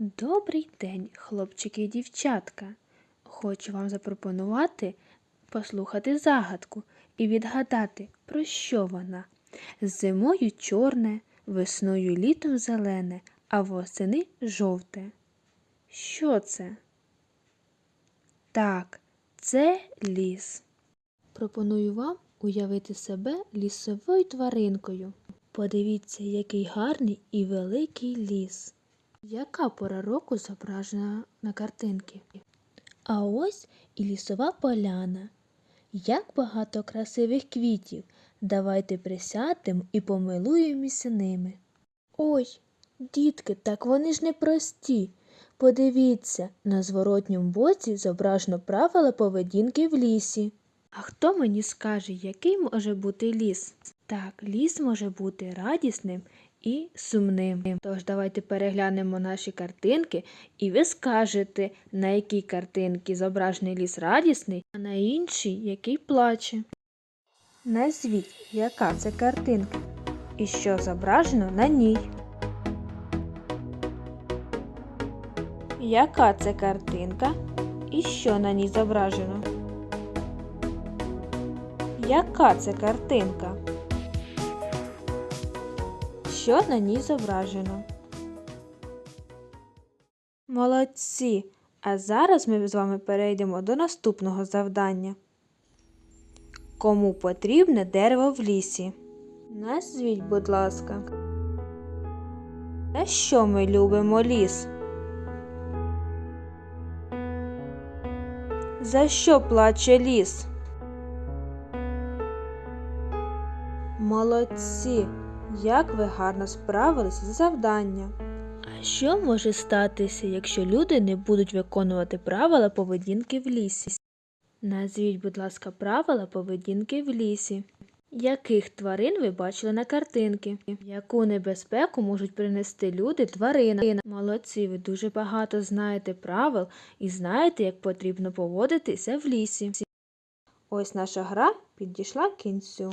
Добрий день, хлопчики і дівчатка. Хочу вам запропонувати послухати загадку і відгадати, про що вона. Зимою чорне, весною літом зелене, а восени жовте. Що це? Так, це ліс. Пропоную вам уявити себе лісовою тваринкою. Подивіться, який гарний і великий ліс. Яка пора року зображена на картинці? А ось і лісова поляна. Як багато красивих квітів. Давайте присядемо і помилуємося ними. Ой, дітки, так вони ж не прості. Подивіться, на зворотньому боці зображено правила поведінки в лісі. А хто мені скаже, який може бути ліс? Так, ліс може бути радісним і сумним. Тож давайте переглянемо наші картинки, і ви скажете, на якій картинці зображений ліс радісний, а на іншій, який плаче. Назвіть, яка це картинка і що зображено на ній. Яка це картинка і що на ній зображено? Яка це картинка? Що на ній зображено? Молодці! А зараз ми з вами перейдемо до наступного завдання. Кому потрібне дерево в лісі? Назвіть, будь ласка. За що ми любимо ліс? За що плаче ліс? Молодці! Як ви гарно справилися з завданням. А що може статися, якщо люди не будуть виконувати правила поведінки в лісі? Назвіть, будь ласка, правила поведінки в лісі. Яких тварин ви бачили на картинки? Яку небезпеку можуть принести люди тваринам? Молодці, ви дуже багато знаєте правил і знаєте, як потрібно поводитися в лісі. Ось наша гра підійшла к кінцю.